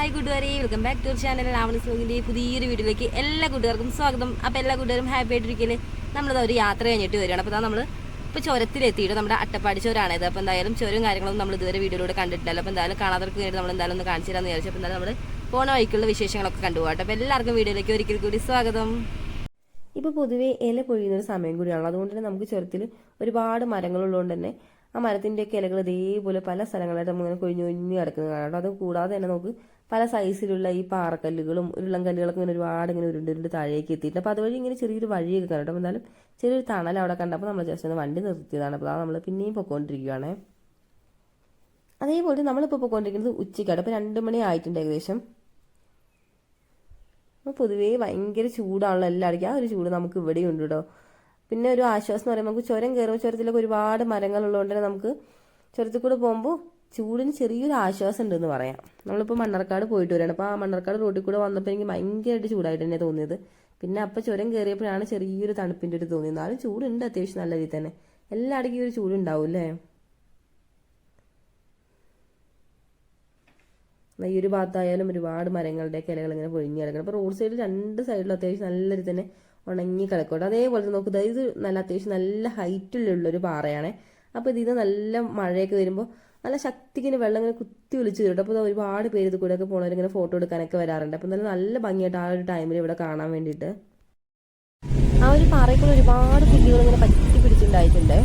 Hi കൂട്ടുകാരെ. Welcome back to channel Ravana സ്ലോഗിന്റെ പുതിയൊരു വീഡിയോയിലേക്ക് എല്ലാ കൂട്ടുകാർക്കും സ്വാഗതം. അപ്പോൾ എല്ലാ കൂട്ടുകാരും ഹാപ്പി ആയിട്ടിരിക്കൽ നമ്മളിത് ഒരു യാത്ര കഴിഞ്ഞിട്ട് വരികയാണ്. അപ്പോൾ നമ്മൾ ഇപ്പോൾ ചുരത്തിലെത്തിയിട്ട് നമ്മുടെ അട്ടപ്പാടി ചോരാണിത് അപ്പോൾ എന്തായാലും ചോരും കാര്യങ്ങളൊന്നും നമ്മൾ ഇതുവരെ വീഡിയോയിലൂടെ കണ്ടിട്ടില്ലല്ലോ. അപ്പോൾ എന്തായാലും കാണാത്തവർക്ക് വേണ്ടി നമ്മൾ എന്തായാലും ഒന്ന് കാണിച്ചു തരാമെന്ന് വിചാരിച്ചു. അപ്പോൾ എന്തായാലും നമ്മൾ പോണ വഴിക്കുള്ള വിശേഷങ്ങളൊക്കെ കണ്ടുപോകട്ടെ അപ്പോൾ എല്ലാവർക്കും വീഡിയോയിലേക്ക് ഒരിക്കൽ കൂടി സ്വാഗതം. ഇപ്പോൾ പൊതുവേ ഇല പൊഴിയുന്ന ഒരു സമയം കൂടിയാണല്ലോ. അതുകൊണ്ട് തന്നെ നമുക്ക് ചുരത്തിൽ ഒരുപാട് മരങ്ങളുള്ളതുകൊണ്ട് തന്നെ ആ മരത്തിന്റെയൊക്കെ ഇലകൾ ഇതേപോലെ പല സ്ഥലങ്ങളായിട്ട് നമ്മളിങ്ങനെ കൊഴിഞ്ഞു കൊഴിഞ്ഞ് കിടക്കുന്നത് കാണാം അത് കൂടാതെ തന്നെ നമുക്ക് പല സൈസിലുള്ള ഈ പാറക്കല്ലുകളും ഉരുളം കല്ലുകളൊക്കെ ഇങ്ങനെ ഒരുപാട് ഇങ്ങനെ ഉരുണ്ട് താഴേക്ക് എത്തിയിട്ട് അപ്പോൾ അതുവഴി ഇങ്ങനെ ചെറിയൊരു വഴിയൊക്കെ കാണാം എന്നാലും ചെറിയൊരു തണൽ അവിടെ കണ്ടപ്പോൾ നമ്മൾ ജസ്റ്റ് ഒന്ന് വണ്ടി നിർത്തിയതാണ്. അപ്പോൾ നമ്മൾ പിന്നെയും പൊക്കോണ്ടിരിക്കുകയാണേ അതേപോലെ നമ്മളിപ്പോൾ പൊക്കോണ്ടിരിക്കുന്നത് ഉച്ചയ്ക്കാണ്. അപ്പോൾ രണ്ട് മണി ആയിട്ടുണ്ട് ഏകദേശം. അപ്പോൾ പൊതുവേ ഭയങ്കര ചൂടാണല്ലോ എല്ലാവർക്കും. ആ ഒരു ചൂട് നമുക്ക് ഇവിടെ ഉണ്ട് കേട്ടോ. പിന്നെ ഒരു ആശ്വാസം എന്ന് പറയുമ്പോൾ നമുക്ക് ചുരം കയറുമ്പോൾ ചുരത്തിലൊക്കെ ഒരുപാട് മരങ്ങളുള്ളതുകൊണ്ട് തന്നെ നമുക്ക് ചുരത്തിൽ കൂടെ പോകുമ്പോൾ ചൂടിന് ചെറിയൊരു ആശ്വാസം ഉണ്ടെന്ന് പറയാം. നമ്മളിപ്പോൾ മണ്ണർക്കാട് പോയിട്ട് വരികയാണ്. അപ്പോൾ ആ മണ്ണർക്കാട് റോഡിൽ കൂടെ വന്നപ്പോൾ എനിക്ക് ഭയങ്കരമായിട്ട് ചൂടായിട്ട് തന്നെ തോന്നിയത്. പിന്നെ അപ്പോൾ ചുരം കയറിയപ്പോഴാണ് ചെറിയൊരു തണുപ്പിന്റെ ഒരു തോന്നിയത്. എന്നാലും ചൂടുണ്ട് അത്യാവശ്യം നല്ല രീതിയിൽ തന്നെ. എല്ലായിടക്കും ഈ ഒരു ചൂടുണ്ടാവും അല്ലേ ഈ ഒരു ഭാഗത്തായാലും ഒരുപാട് മരങ്ങളുടെ ഇലകൾ ഇങ്ങനെ പൊഴിഞ്ഞ് കിടക്കണം അപ്പോൾ റോഡ് സൈഡിൽ രണ്ട് സൈഡിലും അത്യാവശ്യം നല്ല രീതി തന്നെ ഉണങ്ങി കിടക്കുന്നുണ്ട്. അതേപോലെ നോക്കുക ഇത് നല്ല അത്യാവശ്യം നല്ല ഹൈറ്റിലുള്ളൊരു പാറയാണ്. അപ്പോൾ ഇതിൽ നല്ല മഴയൊക്കെ വരുമ്പോൾ നല്ല ശക്തിക്ക് വെള്ളം ഇങ്ങനെ കുത്തി ഒലിച്ച് തരും അപ്പോൾ ഒരുപാട് പേര് ഇത് കൂടെയൊക്കെ ഇങ്ങനെ ഫോട്ടോ എടുക്കാനൊക്കെ വരാറുണ്ട്. അപ്പോൾ നല്ല നല്ല ഭംഗിയായിട്ട് ആ ഒരു ടൈമിൽ ഇവിടെ കാണാൻ വേണ്ടിയിട്ട്. ആ ഒരു പാറയ്ക്കുള്ള ഒരുപാട് പുല്ലുകൾ ഇങ്ങനെ പറ്റി പിടിച്ചിട്ടുണ്ടായിട്ടുണ്ട്.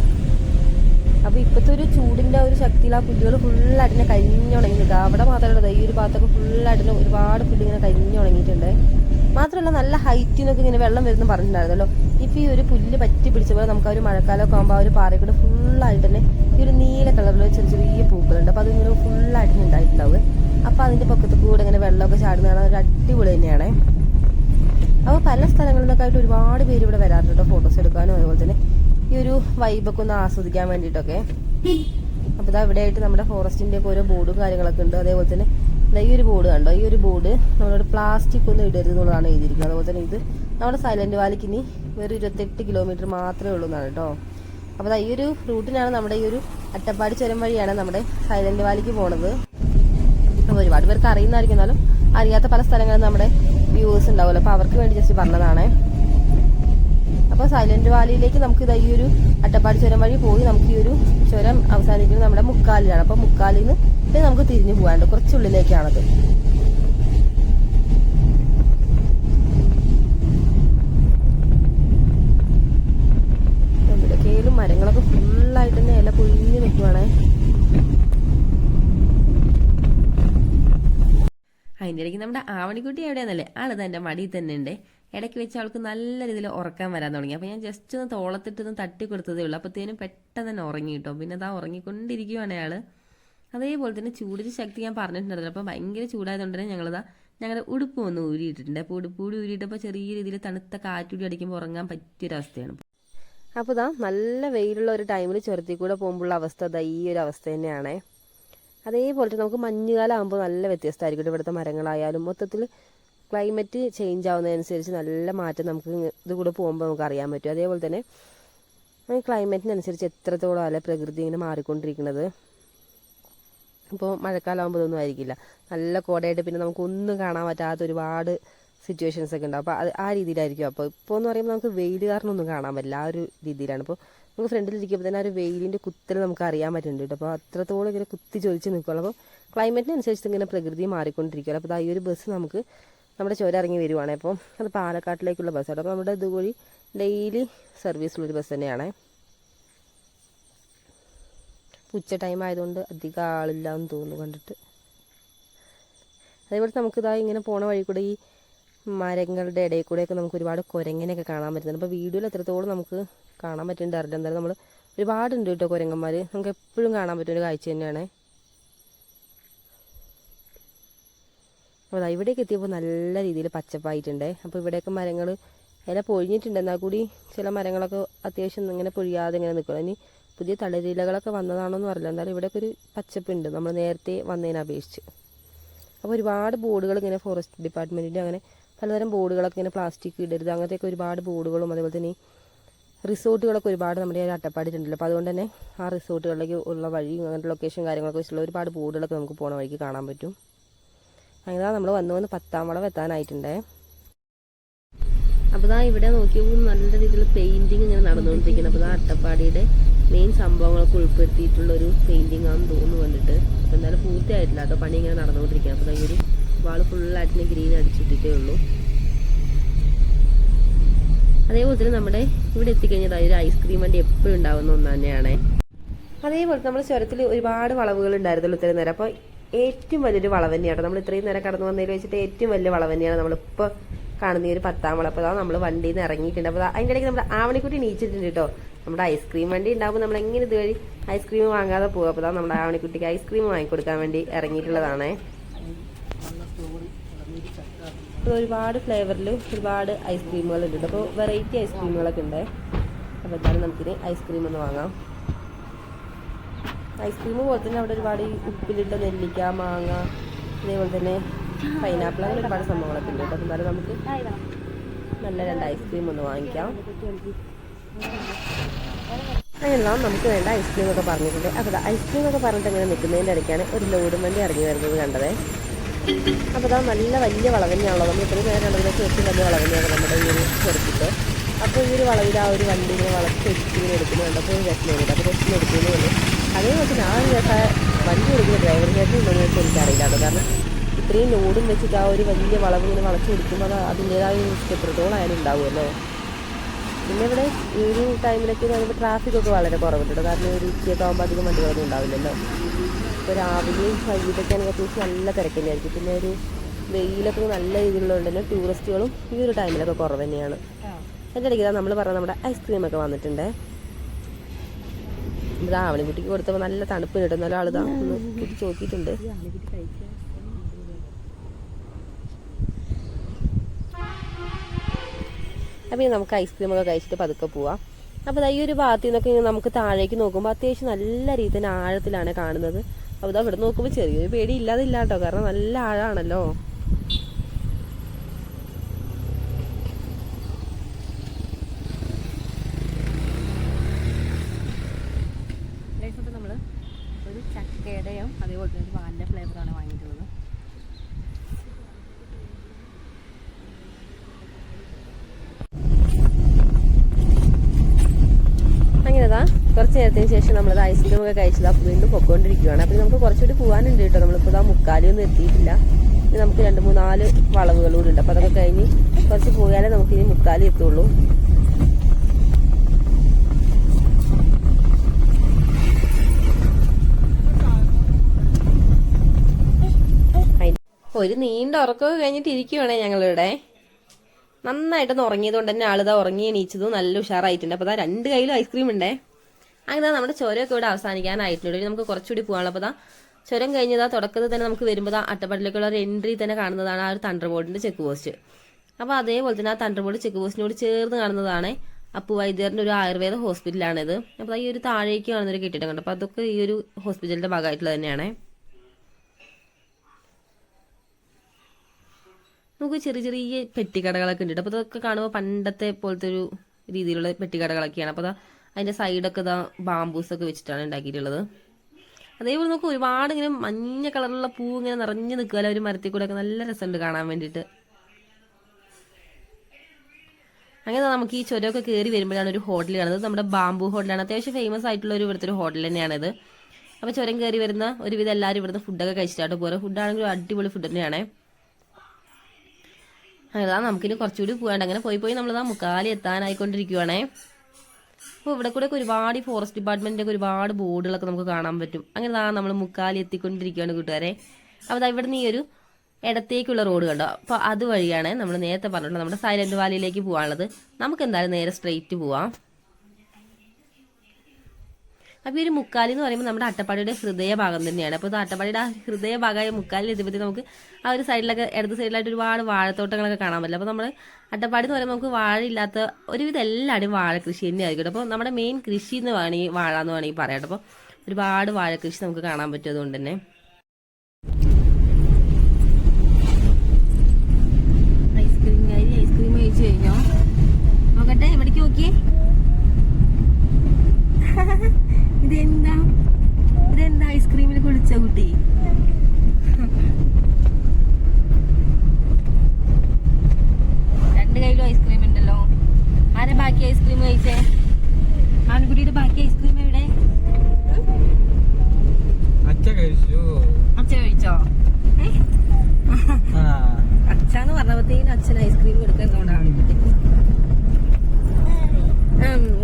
അപ്പോൾ ഇപ്പോഴത്തെ ഒരു ചൂടിന്റെ ഒരു ശക്തിയിൽ ആ പുല്ലുകൾ ഫുള്ളായിട്ട് ഇങ്ങനെ കരിഞ്ഞുണങ്ങി നിൽക്കുക. അവിടെ മാത്രമല്ല ഈ ഒരു ഭാഗത്തൊക്കെ ഫുള്ളായിട്ട് ഒരുപാട് പുല്ല് ഇങ്ങനെ കരിഞ്ഞുണങ്ങിയിട്ടുണ്ട്. മാത്രമല്ല നല്ല ഹൈറ്റിൽ നിന്നൊക്കെ ഇങ്ങനെ വെള്ളം വരുന്നു പറഞ്ഞിട്ടുണ്ടായിരുന്നല്ലോ. ഇപ്പോൾ ഈ ഒരു പുല്ല് പറ്റി പിടിച്ച പോലെ നമുക്ക് ആ ഒരു മഴക്കാലമൊക്കെ ആകുമ്പോൾ ആ ഒരു പാറയിൽ ഫുള്ളായിട്ട് തന്നെ ഈ ഒരു നീല കളറിലുള്ള ചെറിയ ചെറിയ പൂക്കളുണ്ട്. അപ്പോൾ അതിങ്ങനെ ഫുള്ളായിട്ട് ഉണ്ടായിട്ടുണ്ടാവും അപ്പോൾ അതിന്റെ പക്കത്ത് കൂടെ ഇങ്ങനെ വെള്ളമൊക്കെ ചാടുന്ന ഒരു അടിപൊളി തന്നെയാണ്. അപ്പോൾ പല സ്ഥലങ്ങളിൽ നിന്നൊക്കെ ആയിട്ട് ഒരുപാട് പേര് ഇവിടെ വരാറുണ്ട് ഫോട്ടോസ് എടുക്കാനും അതുപോലെ തന്നെ. ഈ ഒരു വൈബൊക്കെ ഒന്ന് ആസ്വദിക്കാൻ വേണ്ടിയിട്ടൊക്കെ. അപ്പോൾ ഇതാ ഇവിടെ ആയിട്ട് നമ്മുടെ ഫോറസ്റ്റിന്റെ ഒക്കെ ഓരോ ബോർഡും കാര്യങ്ങളൊക്കെ ഉണ്ട്. അതേപോലെ തന്നെ ഈ ഒരു ബോർഡ് കണ്ടോ? ഈ ഒരു ബോർഡ് നമ്മളോട് പ്ലാസ്റ്റിക് ഒന്നും ഇടരുത് എന്നുള്ളതാണ് എഴുതിയിരിക്കുന്നത്. അതുപോലെ തന്നെ ഇത് നമ്മുടെ സൈലന്റ് വാലിക്ക് ഇനി വെറും ഇരുപത്തെട്ട് കിലോമീറ്റർ മാത്രമേ ഉള്ളൂ എന്നാണ് കേട്ടോ. അപ്പോൾ ഈ ഒരു റൂട്ടിനാണ് നമ്മുടെ ഈ ഒരു അട്ടപ്പാടി ചുരം വഴിയാണ് നമ്മുടെ സൈലന്റ് വാലിക്ക് പോണത്. അപ്പോൾ ഒരുപാട് പേർക്ക് അറിയുന്നതായിരിക്കും. എന്നാലും അറിയാത്ത പല സ്ഥലങ്ങളും നമ്മുടെ വ്യൂവേഴ്സ് ഉണ്ടാവുമല്ലോ. അപ്പോൾ അവർക്ക് വേണ്ടി ജസ്റ്റ് പറഞ്ഞതാണേ. അപ്പോൾ സൈലന്റ് വാലിയിലേക്ക് നമുക്ക് ഇതാ ഈ ഒരു അട്ടപ്പാടി ചുരം വഴി പോയി നമുക്ക് ഈ ഒരു ചുരം അവസാനിക്കുന്നത് നമ്മുടെ മുക്കാലിലാണ്. അപ്പോൾ മുക്കാലിൽ നിന്ന് പിന്നെ നമുക്ക് തിരിഞ്ഞു പോകാനുണ്ട് കുറച്ചുള്ളിലേക്കാണത്. എവിടേക്കേലും മരങ്ങളൊക്കെ ഇല അതിന്റെ ഇടയ്ക്ക് നമ്മുടെ ആവണിക്കുട്ടി എവിടെയാണെന്നല്ലേ ആളത് എന്റെ മടിയിൽ തന്നെ ഉണ്ട്. ഇടയ്ക്ക് വെച്ച് അവൾക്ക് നല്ല രീതിയിൽ ഉറക്കാൻ വരാൻ തുടങ്ങി. അപ്പോൾ ഞാൻ ജസ്റ്റ് ഒന്ന് തോളത്തിട്ടൊന്ന് തട്ടി കൊടുത്തതേ ഉള്ളൂ. അപ്പോഴത്തേനും പെട്ടെന്ന് തന്നെ ഉറങ്ങി കിട്ടും. പിന്നെ അതാ ഉറങ്ങിക്കൊണ്ടിരിക്കുവാണ് അയാൾ അതേപോലെ തന്നെ ചൂടിന്റെ ശക്തി ഞാൻ പറഞ്ഞിട്ടുണ്ടായിരുന്നു അപ്പോൾ ഭയങ്കര ചൂടായതുകൊണ്ട് തന്നെ ഞങ്ങളിതാ ഞങ്ങളുടെ ഉടുപ്പ് ഒന്ന് ഊരിയിട്ടിട്ടുണ്ട്. അപ്പോൾ ഉടുപ്പ് കൂടി ഊരിയിട്ടപ്പോൾ ചെറിയ രീതിയിൽ തണുത്ത കാറ്റൂടി അടിക്കുമ്പോൾ ഉറങ്ങാൻ പറ്റിയൊരവസ്ഥയാണ് അപ്പോൾ ഇതാ നല്ല വെയിലുള്ള ഒരു ടൈമിൽ ചെറുതി കൂടെ പോകുമ്പോഴുള്ള അവസ്ഥ ഇതാ ഈ ഒരു അവസ്ഥ തന്നെയാണ്. അതേപോലെ തന്നെ നമുക്ക് മഞ്ഞുകാലം ആകുമ്പോൾ നല്ല വ്യത്യസ്തമായിരിക്കും. ഇവിടുത്തെ മരങ്ങളായാലും മൊത്തത്തിൽ ക്ലൈമറ്റ് ചേഞ്ച് ആവുന്നതനുസരിച്ച് നല്ല മാറ്റം നമുക്ക് ഇത് കൂടെ പോകുമ്പോൾ നമുക്ക് അറിയാൻ പറ്റും. അതേപോലെ തന്നെ ക്ലൈമറ്റിനനുസരിച്ച് എത്രത്തോളം അല്ല പ്രകൃതി ഇങ്ങനെ മാറിക്കൊണ്ടിരിക്കുന്നത്. ഇപ്പോൾ മഴക്കാലമാകുമ്പോൾ ഇതൊന്നും ആയിരിക്കില്ല. നല്ല കോടയായിട്ട് പിന്നെ നമുക്കൊന്നും കാണാൻ പറ്റാത്ത ഒരുപാട് സിറ്റുവേഷൻസ് ഒക്കെ ഉണ്ടാവും. അപ്പോൾ അത് ആ രീതിയിലായിരിക്കും. അപ്പോൾ ഇപ്പോൾ എന്ന് പറയുമ്പോൾ നമുക്ക് വെയിൽ കാരണം ഒന്നും കാണാൻ പറ്റില്ല. ആ ഒരു രീതിയിലാണ്. ഇപ്പോൾ നമുക്ക് ഫ്രണ്ടിലിരിക്കുമ്പോൾ തന്നെ ആ ഒരു വെയിലിന്റെ കുത്തൽ നമുക്ക് അറിയാൻ പറ്റുന്നുണ്ട് അപ്പോൾ അത്രത്തോളം ഇങ്ങനെ കുത്തി ചൊലിച്ച് നിൽക്കുള്ളൂ അപ്പോൾ ക്ലൈമറ്റിനനുസരിച്ച് ഇങ്ങനെ പ്രകൃതി മാറിക്കൊണ്ടിരിക്കുകയുള്ളൂ അപ്പോൾ ഈ ഒരു ബസ് നമുക്ക് നമ്മുടെ ചുരം ഇറങ്ങി വരുവാണ്. അപ്പോൾ അത് പാലക്കാട്ടിലേക്കുള്ള ബസ്സാണ് അപ്പോൾ നമ്മുടെ ഇതുവഴി ഡെയിലി സർവീസുള്ളൊരു ബസ് തന്നെയാണ്. ഉച്ച ടൈം ആയതുകൊണ്ട് അധികം ആളില്ല എന്ന് തോന്നുന്നു കണ്ടിട്ട്. അതേപോലെ നമുക്കിതാ ഇങ്ങനെ പോണ വഴി കൂടെ ഈ മരങ്ങളുടെ ഇടയിൽ കൂടെയൊക്കെ നമുക്ക് ഒരുപാട് കുരങ്ങനെയൊക്കെ കാണാൻ പറ്റുന്നുണ്ട്. അപ്പോൾ വീഡിയോയിൽ എത്രത്തോളം നമുക്ക് കാണാൻ പറ്റുന്നുണ്ട് അറിയില്ല. എന്തായാലും നമ്മൾ ഒരുപാടുണ്ട് കേട്ടോ കുരങ്ങന്മാർ നമുക്ക് എപ്പോഴും കാണാൻ പറ്റുന്ന ഒരു കാഴ്ച തന്നെയാണ്. അപ്പോൾ ദാ ഇവിടേക്ക് എത്തിയപ്പോൾ നല്ല രീതിയിൽ പച്ചപ്പായിട്ടുണ്ട്. അപ്പോൾ ഇവിടെയൊക്കെ മരങ്ങൾ ഇല പൊഴിഞ്ഞിട്ടുണ്ട്. എന്നാൽ കൂടി ചില മരങ്ങളൊക്കെ അത്യാവശ്യം ഇങ്ങനെ പൊഴിയാതെ ഇങ്ങനെ നിൽക്കണം. ഇനി പുതിയ തളിരിലകളൊക്കെ വന്നതാണോ എന്ന് അറിയില്ല എന്തായാലും ഇവിടെയൊക്കെ ഒരു പച്ചപ്പുണ്ട്. നമ്മൾ നേരത്തെ വന്നതിനെ അപേക്ഷിച്ച്. അപ്പോൾ ഒരുപാട് ബോർഡുകൾ ഇങ്ങനെ ഫോറസ്റ്റ് ഡിപ്പാർട്ട്മെന്റിന്റെ അങ്ങനെ പലതരം ബോർഡുകളൊക്കെ ഇങ്ങനെ പ്ലാസ്റ്റിക് ഇടരുത്. അങ്ങനത്തെയൊക്കെ ഒരുപാട് ബോർഡുകളും അതേപോലെ തന്നെ റിസോർട്ടുകളൊക്കെ ഒരുപാട് നമ്മുടെ ഈ ഉണ്ടല്ലോ അപ്പോൾ അതുകൊണ്ട് തന്നെ ആ റിസോർട്ടുകളിലേക്ക് ഉള്ള വഴി അങ്ങനത്തെ ലൊക്കേഷൻ കാര്യങ്ങളൊക്കെ വെച്ചുള്ള ഒരുപാട് ബോർഡുകളൊക്കെ നമുക്ക് പോണ വഴിക്ക് കാണാൻ പറ്റും. അങ്ങനെ നമ്മൾ വന്നു വന്ന് പത്താം വളം എത്താനായിട്ടുണ്ടേ. അപ്പോൾ ദാ ഇവിടെ നോക്കിയപ്പോൾ നല്ല രീതിയിൽ പെയിന്റിങ് ഇങ്ങനെ നടന്നുകൊണ്ടിരിക്കുന്നത് അപ്പോൾ ദാ അട്ടപ്പാടിയുടെ മെയിൻ സംഭവങ്ങളൊക്കെ ഉൾപ്പെടുത്തിയിട്ടുള്ള ഒരു പെയിന്റിംഗ് ആണെന്ന് തോന്നുന്നു കണ്ടിട്ട് അപ്പോൾ എന്തായാലും പൂർത്തിയായിട്ടില്ല. കേട്ടോ പണി ഇങ്ങനെ നടന്നുകൊണ്ടിരിക്കുകയാണ് അപ്പോൾ ഈ ഒരു വാൾ ഫുള്ളായിട്ട് ഗ്രീൻ അടിച്ചിട്ടിട്ടേ ഉള്ളൂ. അതേപോലെ തന്നെ നമ്മുടെ ഇവിടെ എത്തിക്കഴിഞ്ഞാൽ ഒരു ഐസ്ക്രീം വണ്ടി എപ്പോഴും ഉണ്ടാവുന്ന ഒന്ന് തന്നെയാണ്. അതേപോലെ നമ്മൾ ചുരത്തിൽ ഒരുപാട് വളവുകൾ ഉണ്ടായിരുന്നല്ലോ ഇത്രയും നേരം. അപ്പോൾ ഏറ്റവും വലിയൊരു വളവ് തന്നെയാണ് നമ്മൾ ഇത്രയും നേരം കടന്നു വന്നതിൽ വെച്ചിട്ട് ഏറ്റവും വലിയ വളവ് തന്നെയാണ് നമ്മളിപ്പോൾ കാണുന്ന ഈ ഒരു പത്താം വളപ്പ് അപ്പോൾ അതാണ് നമ്മൾ വണ്ടിയിൽ നിന്ന് ഇറങ്ങിയിട്ടുണ്ട് അപ്പോൾ അതിന്റെ ഇടയ്ക്ക് നമ്മുടെ ആവണിക്കുട്ടി നീച്ചിട്ടുണ്ട് കേട്ടോ. നമ്മുടെ ഐസ്ക്രീം വണ്ടി ഉണ്ടാകുമ്പോൾ നമ്മൾ എങ്ങനെ ഇതുവഴി ഐസ്ക്രീം വാങ്ങാതെ പോകും അപ്പോൾ നമ്മുടെ ആവണിക്കുട്ടിക്ക് ഐസ്ക്രീം വാങ്ങിക്കൊടുക്കാൻ വേണ്ടി ഇറങ്ങിയിട്ടുള്ളതാണേ. അപ്പോൾ ഒരുപാട് ഫ്ലേവറിൽ ഒരുപാട് ഐസ്ക്രീമുകൾ ഉണ്ട് അപ്പോൾ വെറൈറ്റി ഐസ്ക്രീമുകളൊക്കെ ഉണ്ട്. അപ്പോൾ എന്തായാലും നമുക്കിനി ഐസ്ക്രീം ഒന്ന് വാങ്ങാം. ഐസ്ക്രീം പോലെ തന്നെ അവിടെ ഒരുപാട് ഉപ്പിലിട്ട നെല്ലിക്ക മാങ്ങ അതേപോലെ തന്നെ പൈനാപ്പിൾ അങ്ങനെ ഒരുപാട് സംഭവങ്ങളൊക്കെ ഉണ്ട് കേട്ടോ. എന്തായാലും നമുക്ക് നല്ല രണ്ട് ഐസ്ക്രീം ഒന്ന് വാങ്ങിക്കാം. അതെല്ലാം നമുക്ക് വേണ്ട ഐസ്ക്രീം ഒക്കെ പറഞ്ഞിട്ടുണ്ട്. അപ്പോൾ ഐസ്ക്രീം ഒക്കെ പറഞ്ഞിട്ട് ഇങ്ങനെ നിൽക്കുന്നതിന്റെ ഇടയ്ക്കാണ് ഒരു ലോഡും വണ്ടി ഇറങ്ങി വരുന്നത് കണ്ടത്. അപ്പോൾ അതാ നല്ല വലിയ വളവ് തന്നെയാണല്ലോ നമ്മൾ ഇത്രയും നേരം കണ്ടതിനൊക്കെ ഏറ്റവും വലിയ വളവ് തന്നെയാണ് നമ്മുടെ ഈ ഒരു ചെറുപ്പത്ത് അപ്പോൾ ഈ ഒരു വളവിൽ ആ ഒരു വണ്ടി ഇങ്ങനെ വളച്ച് എടുക്കുന്നുണ്ട് അപ്പോൾ ഒരു രസം തോന്നിയിട്ട് അപ്പോൾ രസം എടുക്കുന്നതുകൊണ്ട് അതേപോലെ ആ ഒരു രസം വണ്ടി എടുക്കുന്ന ഡ്രൈവർ ചേട്ടൻ ഉണ്ടോ എന്ന് വെച്ചാൽ എനിക്കറിയില്ല കാരണം ഇത്രയും ലോഡും വെച്ചിട്ട് ആ ഒരു വലിയ വളവ് ഇങ്ങനെ വളച്ചു കൊടുക്കുമ്പോൾ അത് ഒരു റിസ്ക് എത്രത്തോളം ഉണ്ടാവുമല്ലോ. പിന്നെ ഇവിടെ ഈ ഒരു ടൈമിലൊക്കെ പറയുമ്പോൾ ട്രാഫിക് ഒക്കെ വളരെ കുറവുണ്ട് കാരണം ഒരു ഉച്ചയൊക്കെ ആകുമ്പോൾ അധികം വണ്ടികളൊന്നും ഉണ്ടാവില്ലല്ലോ. ഇപ്പോൾ രാവിലെയും വൈകിട്ടൊക്കെ ആണെങ്കിൽ അത്യാവശ്യം നല്ല തിരക്കന്നെയായിരിക്കും പിന്നെ ഒരു വെയിലൊക്കെ നല്ല രീതിയിലുള്ളതുകൊണ്ട് തന്നെ ടൂറിസ്റ്റുകളും ഈ ഒരു ടൈമിലൊക്കെ കുറവ് തന്നെയാണ്. എന്റെ ഇടയ്ക്ക് നമ്മൾ പറഞ്ഞ നമ്മുടെ ഐസ്ക്രീമൊക്കെ വന്നിട്ടുണ്ട്. ഇവിടെ ആവണിക്കുട്ടിക്ക് കൊടുത്തപ്പോൾ നല്ല തണുപ്പ് കിട്ടുന്ന ഒരാൾ ഇതാ ഒന്ന് കുട്ടി ചോക്കിയിട്ടുണ്ട് അപ്പോൾ ഇനി നമുക്ക് ഐസ്ക്രീം ഒക്കെ കഴിച്ചിട്ട് പതുക്കെ പോവാം. അപ്പോൾ ഈ ഒരു ഭാഗത്തു നിന്നൊക്കെ നമുക്ക് താഴേക്ക് നോക്കുമ്പോൾ അത്യാവശ്യം നല്ല രീതിയിൽ ആഴത്തിലാണ് കാണുന്നത്. അപ്പോൾ ഇതാ ഇവിടെ നോക്കുമ്പോൾ ചെറിയൊരു പേടി ഇല്ലാതില്ല കേട്ടോ. കാരണം നല്ല ആഴാണല്ലോ നമ്മൾ ഒരു ചക്കയുടെയും അതേപോലെ തന്നെ ഒരു പാലിന്റെ ഫ്ലേവറാണ് വാങ്ങിയിട്ടുള്ളത് അങ്ങനെതാ കുറച്ച് നേരത്തിന് ശേഷം നമ്മളത് ഐസ്ക്രീം ഒക്കെ കഴിച്ചത് അപ്പം വീണ്ടും പൊക്കോണ്ടിരിക്കുകയാണ് അപ്പോൾ നമുക്ക് കുറച്ചുകൂടി പോകാനുണ്ട് കേട്ടോ. നമ്മളിപ്പോൾ മുക്കാലി ഒന്നും എത്തിയിട്ടില്ല. ഇനി നമുക്ക് രണ്ട് മൂന്നാൽ വളവുകൾ കൂടി ഉണ്ട്. അപ്പോൾ അതൊക്കെ കഴിഞ്ഞ് കുറച്ച് പോയാലേ നമുക്ക് ഇനി മുക്കാലി എത്തുള്ളൂ. ഒരു നീണ്ട ഉറക്കമൊക്കെ കഴിഞ്ഞിട്ട് ഇരിക്കുവാണേ ഞങ്ങളിവിടെ. നന്നായിട്ടൊന്ന് ഉറങ്ങിയത് കൊണ്ട് തന്നെ ആളിതാ ഉറങ്ങി എണീച്ചതും നല്ല ഉഷാറായിട്ടുണ്ട്. അപ്പോൾ അതാ രണ്ട് കയ്യിലും ഐസ്ക്രീം ഉണ്ടേ. അങ്ങനെ നമ്മുടെ ചുരമൊക്കെ ഇവിടെ അവസാനിക്കാനായിട്ടുണ്ട്. നമുക്ക് കുറച്ചുകൂടി പോകാനുള്ള അപ്പോൾ ചുരം കഴിഞ്ഞതാ തുടക്കത്തിൽ തന്നെ നമുക്ക് വരുമ്പോൾ ദാ അട്ടപ്പാടിലേക്കുള്ള ഒരു എൻട്രി തന്നെ കാണുന്നതാണ് ആ ഒരു തണ്ടർ ബോർഡിന്റെ ചെക്ക് പോസ്റ്റ് അപ്പോൾ അതേപോലെ തന്നെ ആ തണ്ടർ ബോർഡ് ചെക്ക് പോസ്റ്റിനോട് ചേർന്ന് കാണുന്നതാണ് അപ്പു വൈദ്യറിന്റെ ഒരു ആയുർവേദ ഹോസ്പിറ്റലാണിത് അപ്പോൾ ഈ ഒരു താഴേക്ക് കാണുന്നൊരു കെട്ടിടം കണ്ടു. അപ്പോൾ അതൊക്കെ ഈ ഒരു ഹോസ്പിറ്റലിന്റെ ഭാഗമായിട്ടുള്ളത് തന്നെയാണ്. നമുക്ക് ചെറിയ ചെറിയ പെട്ടിക്കടകളൊക്കെ ഉണ്ട് അപ്പോൾ അതൊക്കെ കാണുമ്പോൾ പണ്ടത്തെ പോലത്തെ ഒരു രീതിയിലുള്ള പെട്ടിക്കടകളൊക്കെയാണ്. അപ്പോൾ അതാ അതിന്റെ സൈഡൊക്കെ ഇതാ ബാംബൂസ് ഒക്കെ വെച്ചിട്ടാണ് ഉണ്ടാക്കിയിട്ടുള്ളത്. അതേപോലെ നമുക്ക് ഒരുപാട് ഇങ്ങനെ മഞ്ഞ കളറുള്ള പൂ ഇങ്ങനെ നിറഞ്ഞു നിൽക്കുമല്ലോ ഒരു മരത്തിൽ കൂടെ ഒക്കെ നല്ല രസമുണ്ട് കാണാൻ വേണ്ടിയിട്ട്. അങ്ങനെ നമുക്ക് ഈ ചുരമൊക്കെ കയറി വരുമ്പോഴാണ് ഒരു ഹോട്ടൽ കാണുന്നത്. നമ്മുടെ ബാംബു ഹോട്ടലാണ് അത്യാവശ്യം ഫേമസ് ആയിട്ടുള്ള ഒരു ഇവിടുത്തെ ഒരു ഹോട്ടൽ തന്നെയാണിത് അപ്പോൾ ചുരം കയറി വരുന്ന ഒരുവിധം എല്ലാവരും ഇവിടുന്ന് ഫുഡൊക്കെ കഴിച്ചിട്ടാണ് പോരെ. ഫുഡാണെങ്കിലും അടിപൊളി ഫുഡ് തന്നെയാണേ. അതാ നമുക്കിനി കുറച്ചുകൂടി പോകാണ്ട് അങ്ങനെ പോയി പോയി നമ്മളിതാ മുക്കാലി എത്താനായിക്കൊണ്ടിരിക്കുവാണേ. അപ്പോൾ ഇവിടെ കൂടെ ഒക്കെ ഒരുപാട് ഫോറസ്റ്റ് ഡിപ്പാർട്ട്മെന്റിന്റെ ഒക്കെ ഒരുപാട് ബോർഡുകളൊക്കെ നമുക്ക് കാണാൻ പറ്റും. അങ്ങനെ നമ്മൾ മുക്കാലി എത്തിക്കൊണ്ടിരിക്കുകയാണ് കൂട്ടുകാരെ. അപ്പോൾ ദാ ഇവിടെ നിന്ന് ഈ ഒരു ഇടത്തേക്കുള്ള റോഡ് കണ്ടോ? അപ്പോൾ അതുവഴിയാണ് നമ്മൾ നേരത്തെ പറഞ്ഞിട്ടുള്ള നമ്മുടെ സൈലന്റ് വാലിയിലേക്ക് പോകാനുള്ളത്. നമുക്ക് എന്തായാലും നേരെ സ്ട്രെയിറ്റ് പോവാം. അപ്പോൾ ഈ ഒരു മുക്കാലി എന്ന് പറയുമ്പോൾ നമ്മുടെ അട്ടപ്പാടിയുടെ ഹൃദയഭാഗം തന്നെയാണ്. അപ്പോൾ അട്ടപ്പാടിയുടെ ആ ഹൃദയഭാഗമായ മുക്കാലിൽ എത്തിയപ്പോഴത്തേക്ക് നമുക്ക് ആ ഒരു സൈഡിലൊക്കെ ഇടത് സൈഡിലായിട്ട് ഒരുപാട് വാഴത്തോട്ടങ്ങളൊക്കെ കാണാൻ പറ്റില്ല. അപ്പോൾ നമ്മൾ അട്ടപ്പാടി എന്ന് പറയുമ്പോൾ നമുക്ക് വാഴയില്ലാത്ത ഒരുവിധം എല്ലാവരും വാഴ കൃഷി തന്നെയായിരിക്കും. അപ്പോൾ നമ്മുടെ മെയിൻ കൃഷി എന്ന് വേണമെങ്കിൽ വാഴ എന്ന് വേണമെങ്കിൽ പറയാം അപ്പൊ ഒരുപാട് വാഴ കൃഷി നമുക്ക് കാണാൻ പറ്റും അതുകൊണ്ട് തന്നെ ഐസ്ക്രീം കാരി ഐസ്ക്രീം കഴിച്ചു കഴിഞ്ഞോ നോക്കട്ടെ എവിടേക്ക് നോക്കിയേ ഇതെന്താ ഇതെന്താ ഐസ്ക്രീമിൽ കുളിച്ച കുട്ടി ബാക്കി ഐസ്ക്രീം കഴിച്ചേ? ആൺകുട്ടിയുടെ ബാക്കി ഐസ്ക്രീം എവിടെ? അച്ഛ കഴിച്ചു. അച്ഛ കഴിച്ചോ? അച്ഛന്ന് പറഞ്ഞപ്പോഴത്തേനും അച്ഛൻ ഐസ്ക്രീം കൊടുക്കുന്നോണ്ടാണ്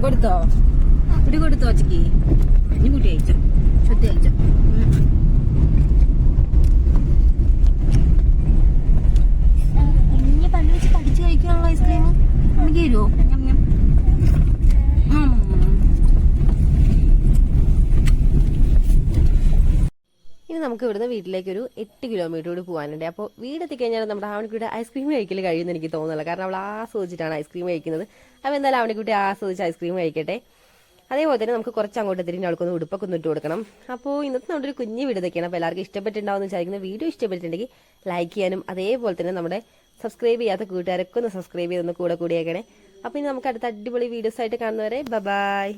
കൊടുത്തോ? ഇവിടെ കൊടുത്തോ അച്ഛക്ക്? കുട്ടി കഴിച്ചോ? ശുദ്ധി കഴിച്ചോ ഇനി പല്ല് വെച്ച് കടിച്ച് കഴിക്കാനുള്ള ഐസ്ക്രീം നമുക്ക് തരുമോ ഇനി നമുക്ക് ഇവിടുന്ന് വീട്ടിലേക്ക് ഒരു എട്ട് കിലോമീറ്റർ കൂടി പോകാനുണ്ട്. അപ്പോൾ വീടെത്തി എത്തിക്കഴിഞ്ഞാൽ നമ്മുടെ ആവണിക്കുട്ടി ഐസ്ക്രീം കഴിക്കൽ കഴിയുമെന്ന് എനിക്ക് തോന്നുന്നില്ല. കാരണം അവൾ ആസ്വദിച്ചിട്ടാണ് ഐസ്ക്രീം കഴിക്കുന്നത്. അപ്പോൾ എന്തായാലും ആവണിക്കുട്ടി ആസ്വദിച്ച് ഐസ്ക്രീം കഴിക്കട്ടെ. അതേപോലെ തന്നെ നമുക്ക് കുറച്ച് അങ്ങോട്ട് തിരിഞ്ഞ് അവൾക്കൊന്ന് ഉടുപ്പൊക്കെ ഒന്ന് ഇട്ട് കൊടുക്കണം. അപ്പോൾ ഇന്നത്തെ നമ്മുടെ ഒരു കുഞ്ഞു വീട് ഇതൊക്കെയാണ്. അപ്പോൾ എല്ലാവർക്കും ഇഷ്ടപ്പെട്ടിട്ടുണ്ടാവുമെന്ന് വിചാരിക്കുന്ന. വീഡിയോ ഇഷ്ടപ്പെട്ടിട്ടുണ്ടെങ്കിൽ ലൈക്ക് ചെയ്യാനും അതേപോലെ തന്നെ നമ്മുടെ സബ്സ്ക്രൈബ് ചെയ്യാത്ത കൂട്ടുകാരൊക്കെ ഒന്ന് സബ്സ്ക്രൈബ് ചെയ്തൊന്ന് കൂടെ കൂടിയേക്കണേ. അപ്പോൾ ഇനി നമുക്ക് അടുത്ത അടിപൊളി വീഡിയോസ് ആയിട്ട് കാണുന്നവരെ ബൈ